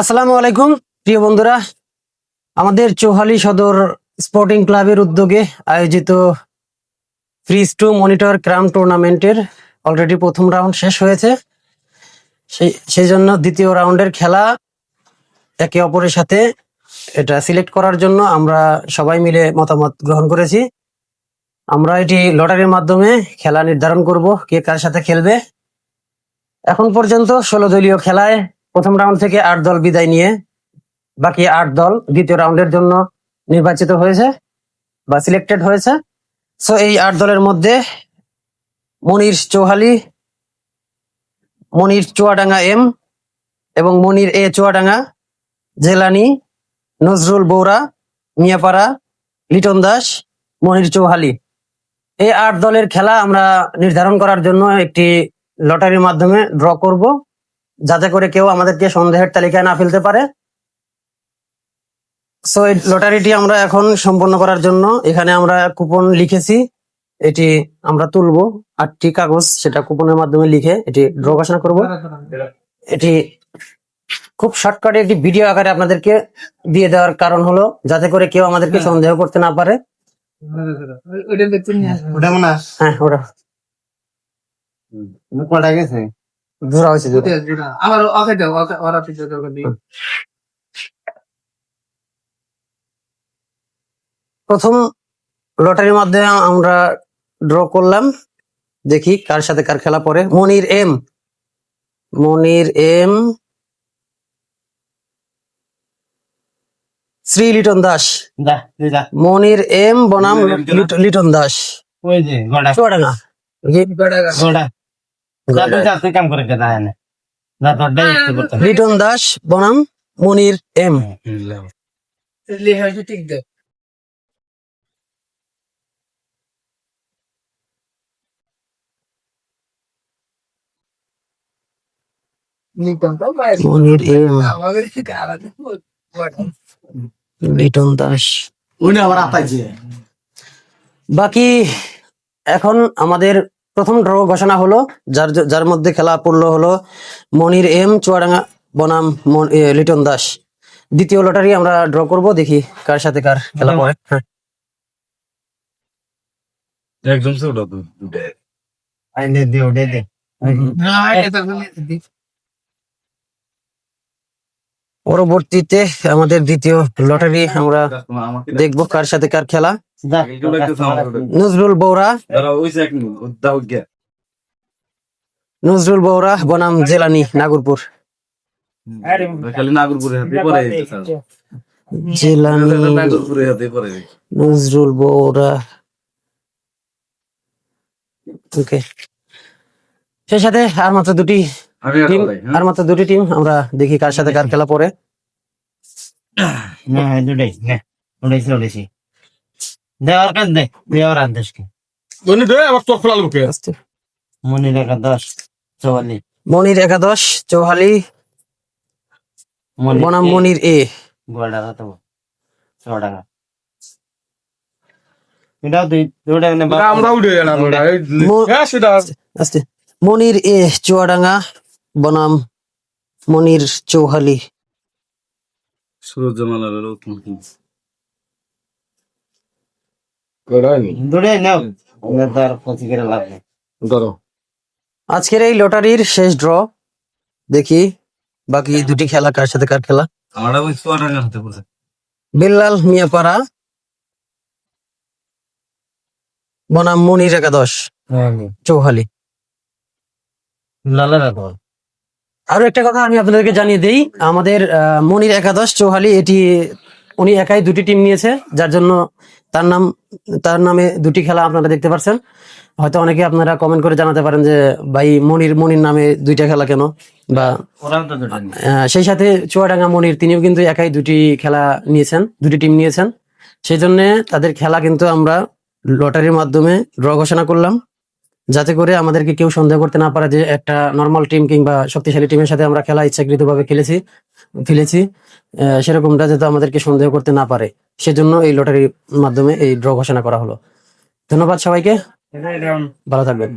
আসসালামু আলাইকুম, প্রিয় বন্ধুরা। আমাদের চৌহালি সদর স্পোর্টিং ক্লাবের উদ্যোগে আয়োজিত ফ্রিজ টু মনিটর ক্রাম টুর্নামেন্টের অলরেডি প্রথম রাউন্ড শেষ হয়েছে। সেই সেই জন্য দ্বিতীয় রাউন্ডের খেলা একে অপরের সাথে এটা সিলেক্ট করার জন্য আমরা সবাই মিলে মতামত গ্রহণ করেছি। আমরা এটি লটারির মাধ্যমে খেলা নির্ধারণ করব, কে কার সাথে খেলবে। এখন পর্যন্ত ষোলো দলীয় খেলায় প্রথম রাউন্ড থেকে আট দল বিদায় নিয়ে বাকি আট দল দ্বিতীয় রাউন্ডের জন্য নির্বাচিত হয়েছে বা সিলেক্টেড হয়েছে। সো এই আট দলের মধ্যে মনির চৌহালি, মনির চুয়াডাঙ্গা এম এবং মনির এ চুয়াডাঙ্গা, জেলানি, নজরুল বৌরা, মিয়াপাড়া, লিটন দাস, মনির চৌহালি। এই আট দলের খেলা আমরা নির্ধারণ করার জন্য একটি লটারির মাধ্যমে ড্র করব। যাতে করে কেউ আমাদেরকে সন্দেহের তালিকায় না ফেলতে পারে। সো এই লটারিটি আমরা এখন সম্পন্ন করার জন্য এখানে আমরা কুপন লিখেছি। এটি আমরা তুলবো আটটি কাগজ সেটা কুপনের মাধ্যমে লিখে এটি ড্র ঘোষণা করব। এটি খুব শর্টকাটে একটি ভিডিও আকারে আপনাদেরকে দিয়ে দেওয়ার কারণ হলো যাতে করে কেউ আমাদেরকে সন্দেহ করতে না পারে। মনে হ্যাঁ ওটা কটা গেছে? ধরা হয়েছে। আবার ওকে দাও ওকে ওরা পিছনে ওকে দিই প্রথম লটারির মাধ্যমে আমরা ড্র করলাম। দেখি কার সাথে কার খেলা পরে Monir M. Monir M. Shri Liton Das. Monir M বনাম লিটন দাস। ওই যে গড়া। চুয়াডাঙ্গা লিটন দাস বনাম মনির এম। মনির এম। লিটন দাস। উনি আবার বাকি এখন আমাদের প্রথম ড্র ঘোষণা হলো যার যার মধ্যে খেলা পড়ল হলো মনির এম চুয়াডাঙ্গা বনাম মন- লিটন দাস। দ্বিতীয় লটারি আমরা ড্র করব দেখি কার সাথে কার খেলা পড়ে। হ্যাঁ। একদম সে ওটা তো। দুটো আই দে পরবর্তীতে আমাদের দ্বিতীয় লটারি আমরা দেখব কার সাথে কার খেলা। নজরুল বৌরা। নজরুল বৌরা বনাম জেলানি নাগরপুর পরে। জেলানি পরে। নজরুল বৌরা ওকে সেই সাথে আর মাত্র দুটি টিম হ্যাঁ? আর মাত্র দুটি টিম আমরা দেখি কার সাথে কার খেলা পড়ে না দুটাই নে উড়াইছি উড়াইছি দেওয়ার কাজ দে দেওয়ার আদেশ কে। মনি রেখা দশ চৌয়াল্লি মনির একাদশ চৌহালি। বনাম মনির এ। ছ টাকা এই মো- হ্যাঁ, মনির এ চুয়াডাঙ্গা। বনাম মনির চৌহালি। সূর্যমালার রত্ন। দুটাই নাও তার পঁচি করে লাভ নেই। ধরো। আজকের এই লটারির শেষ ড্র দেখি বাকি দুটি খেলা কার সাথে কার খেলা? আমরা ওই চুয়াডাঙ্গার হাতে পড়ছে। বিল্লাল মিয়াপাড়া বনাম মনির একাদশ চৌহালি। লালা রাখো আরও একটা কথা আমি আপনাদেরকে জানিয়ে দিই আমাদের আহ, মনির একাদশ চৌহালি এটি উনি একাই দুটি টিম নিয়েছে যার জন্য তার নাম তার নামে দুটি খেলা আপনারা দেখতে পাচ্ছেন হয়তো অনেকে আপনারা কমেন্ট করে জানাতে পারেন যে ভাই মনির মনির নামে দুইটা খেলা কেন? বা সেই সাথে চুয়াডাঙ্গা মনির তিনিও কিন্তু একাই দুটি খেলা নিয়েছেন দুটি টিম নিয়েছেন। সেই জন্য তাদের খেলা কিন্তু আমরা লটারির মাধ্যমে ড্র ঘোষণা করলাম। যাতে করে আমাদেরকে কেউ সন্দেহ করতে না পারে যে একটা নর্মাল টিম কিংবা শক্তিশালী টিমের সাথে আমরা খেলা ইচ্ছাকৃতভাবে খেলেছি খেলেছি আহ, সেরকমটা যাতে আমাদেরকে সন্দেহ করতে না পারে। সেজন্য এই লটারির মাধ্যমে এই ড্র ঘোষণা করা হলো। ধন্যবাদ সবাইকে। ভালো থাকবেন।